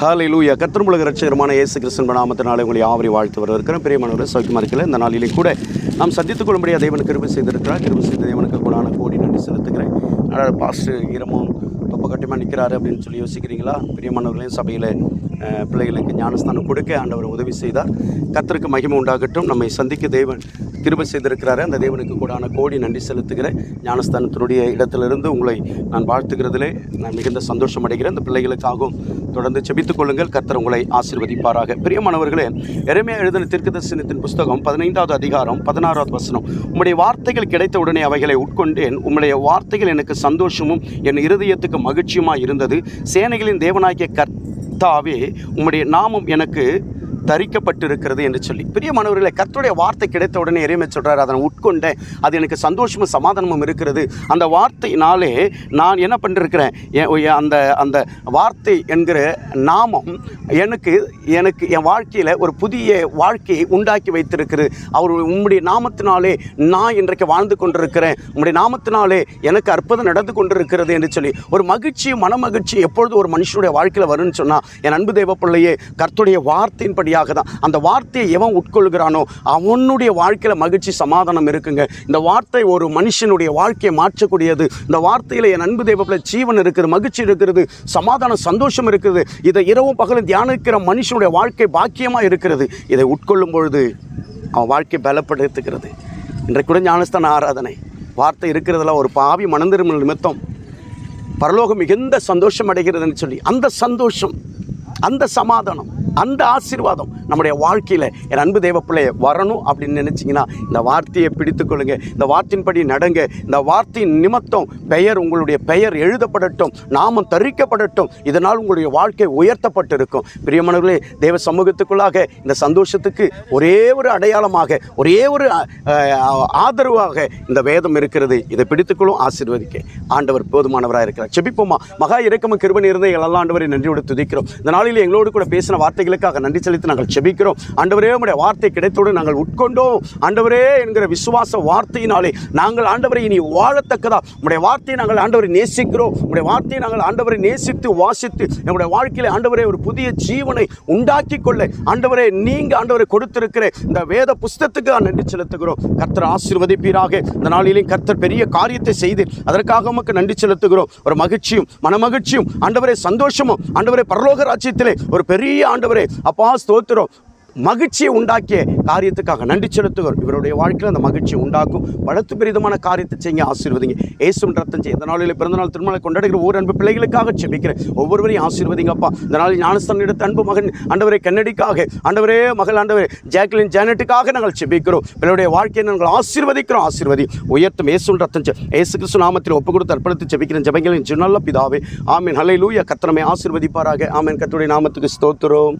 ஹாலை லூயா கத்திரமுலக ரட்சகரமான இயேசு கிறிஸ்தன் நாமத்தினாலே உங்களை ஆவரி வாழ்த்து வருவதற்கிறோம் பிரியமானவர்கள் சௌக்கியமாக இருக்கல இந்த நாளிலே கூட நாம் சந்தித்துக் கொள்ளும்படியாக தேவன் கிருபி செய்திருக்கிறார். கிருபி செய்த தேவனுக்கு கூடான கோடி நன்றி செலுத்துகிறேன். அதாவது பாஸ்டர் ஈரமும் தொப்ப கட்டியமாக நிற்கிறாரு அப்படின்னு சொல்லி யோசிக்கிறீங்களா? பிரியமானவர்களையும் சபையில் பிள்ளைகளுக்கு ஞானஸ்தானம் கொடுக்க ஆண்டவர் உதவி செய்தார். கத்திற்கு மகிமை உண்டாகட்டும். நம்மை சந்திக்க தேவன் கிருபை செய்திருக்கிறாரு. அந்த தேவனுக்கு கூடான கோடி நன்றி செலுத்துகிறேன். ஞானஸ்தானத்தினுடைய இடத்திலிருந்து உங்களை நான் வாழ்த்துகிறதிலே நான் மிகுந்த சந்தோஷம் அடைகிறேன். அந்த பிள்ளைகளுக்காகவும் தொடர்ந்து செபித்துக் கொள்ளுங்கள். கர்த்தர் உங்களை ஆசீர்வதிப்பாராக. பிரியமானவர்களே எருமையா எழுதின தீர்க்கதரிசனத்தின் புஸ்தகம் பதினைந்தாவது அதிகாரம் பதினாறாவது வசனம். உம்முடைய வார்த்தைகள் கிடைத்த உடனே அவைகளை உட்கொண்டேன். உம்முடைய வார்த்தைகள் எனக்கு சந்தோஷமும் என் இருதயத்துக்கு மகிழ்ச்சியுமாய் இருந்தது. சேனைகளின் தேவனாகிய கர்த்தாவே உம்முடைய நாமம் எனக்கு தரிக்கப்பட்டிருக்கிறது என்று சொல்லி. பெரிய பிரியமானவர்களே கர்த்தருடைய வார்த்தை கிடைத்த உடனே எரிமை சொல்கிறார் அதை உட்கொண்டேன். அது எனக்கு சந்தோஷமும் சமாதானமும் இருக்கிறது. அந்த வார்த்தையினாலே நான் என்ன பண்ணிருக்கிறேன்? அந்த அந்த வார்த்தை என்கிற நாமம் எனக்கு எனக்கு என் வாழ்க்கையில் ஒரு புதிய வாழ்க்கையை உண்டாக்கி வைத்திருக்கிறது. அவர் உம்முடைய நாமத்தினாலே நான் இன்றைக்கு வாழ்ந்து கொண்டிருக்கிறேன். உம்முடைய நாமத்தினாலே எனக்கு அற்புதம் நடந்து கொண்டிருக்கிறது என்று சொல்லி. ஒரு மகிழ்ச்சி மனமகிழ்ச்சி எப்பொழுது ஒரு மனுஷனுடைய வாழ்க்கையில் வரும்னு சொன்னால் என் அன்பு தேவ பிள்ளையே கர்த்தருடைய வார்த்தையின்படியாக தான் அந்த வார்த்தையை எவன் உட்கொள்கிறானோ அவனுடைய வாழ்க்கையில் மகிழ்ச்சி சமாதானம் இருக்குங்க. இந்த வார்த்தை ஒரு மனுஷனுடைய வாழ்க்கையை மாற்றக்கூடியது. இந்த வார்த்தையில் என் அன்பு தெய்வத்தில் ஜீவன் இருக்குது மகிழ்ச்சி இருக்கிறது சமாதானம் சந்தோஷம் இருக்குது. இதை இரவும் பகலும் தியானிக்கிற மனுஷனுடைய வாழ்க்கை பாக்கியமாக இருக்கிறது. இதை உட்கொள்ளும் பொழுது அவன் வாழ்க்கை பலப்படுத்துகிறது. இன்றைக்கு கூட ஞானஸ்தான ஆராதனை. வார்த்தை இருக்கிறதுல ஒரு பாவி மனந்திரும நிமித்தம் பரலோகம் மிகுந்த சந்தோஷம் அடைகிறதுன்னு சொல்லி அந்த சந்தோஷம் அந்த சமாதானம் அந்த ஆசீர்வாதம் நம்முடைய வாழ்க்கையில் என் அன்பு தேவப்பிள்ளைய வரணும் அப்படின்னு நினச்சிங்கன்னா இந்த வார்த்தையை பிடித்துக்கொள்ளுங்க இந்த வார்த்தையின்படி நடங்க. இந்த வார்த்தையின் நிமித்தம் பெயர் உங்களுடைய பெயர் எழுதப்படட்டும் நாமம் தரிக்கப்படட்டும். இதனால் உங்களுடைய வாழ்க்கை உயர்த்தப்பட்டிருக்கும். பிரியமானவர்களே தேவ சமூகத்துக்குள்ளாக இந்த சந்தோஷத்துக்கு ஒரே ஒரு அடையாளமாக ஒரே ஒரு ஆதரவாக இந்த வேதம் இருக்கிறது. இதை பிடித்துக்கொள்ளும் ஆசீர்வதிக்க. ஆண்டவர் போதுமானவராக இருக்கிறார் செபிப்போமா? மகா இறக்கமும் கிருபன் இருந்த எல்லா ஆண்டவரை நன்றியோடு துதிக்கிறோம். இந்த நாளில் காலையில் எங்களோடு கூட பேசின வார்த்தைகளுக்காக நன்றி செலுத்தி நாங்கள் செபிக்கிறோம். ஆண்டவரே உடைய வார்த்தை கிடைத்தோடு நாங்கள் உட்கொண்டோம். ஆண்டவரே என்கிற விசுவாச வார்த்தையினாலே நாங்கள் ஆண்டவரை இனி வாழத்தக்கதா? உடைய வார்த்தையை நாங்கள் ஆண்டவரை நேசிக்கிறோம். உடைய வார்த்தையை நாங்கள் ஆண்டவரை நேசித்து வாசித்து எங்களுடைய வாழ்க்கையில் ஆண்டவரே ஒரு புதிய ஜீவனை உண்டாக்கி கொள்ள. ஆண்டவரே நீங்கள் ஆண்டவரை கொடுத்திருக்கிற இந்த வேத புஸ்தத்துக்கு நன்றி செலுத்துகிறோம். கர்த்தர் ஆசீர்வதிப்பீராக. இந்த நாளிலையும் கர்த்தர் பெரிய காரியத்தை செய்து அதற்காக நமக்கு நன்றி செலுத்துகிறோம். ஒரு மகிழ்ச்சியும் மனமகிழ்ச்சியும் ஆண்டவரே சந்தோஷமும் ஆண்டவரே பரலோக ராஜ்ய விஷயத்திலே ஒரு பெரிய ஆண்டவரே அப்பா ஸ்தோத்திரம். மகிழ்ச்சியை உண்டாக்கிய காரியத்துக்காக நன்றி செலுத்துகிறோம். இவருடைய வாழ்க்கையில் அந்த மகிழ்ச்சியை உண்டாக்கும். வளர்த்து பெரிதமான காரியத்தை செய்ய ஆசீர்வதிங்க. ஏசும் ரத்தம் செய்ய இந்த நாளில் பிறந்தநாள் திருமணம் கொண்டாடுகிற ஒவ்வொரு அன்பு பிள்ளைகளுக்காக செபிக்கிறேன். ஒவ்வொருவரையும் ஆசீர்வதிங்கப்பா இந்த நாளில் ஞானஸ்தானம் எடுத்த அன்பு மகன் ஆண்டவரை கன்னடிக்காக ஆண்டவரே மகள் ஆண்டவரே ஜாக்லின் ஜானட்டுக்காக நாங்கள் செபிக்கிறோம். பிள்ளையுடைய வாழ்க்கையை நாங்கள் ஆசீர்வதிக்கிறோம். ஆசீர்வதி. உயர்த்தும் ஏசும் ரத்தம் ஏசு கிறிஸ்து நாமத்தில் ஒப்பு கொடுத்து அர்ப்பணித்து செபிக்கிறேன். ஜபங்களின் சின்னல்ல பிதாவே. ஆமீன். ஹலை லூயா கத்தனமே ஆசீர்வதிப்பாராக. ஆமீன். கத்துடைய நாமத்துக்கு ஸ்தோத்திரம்.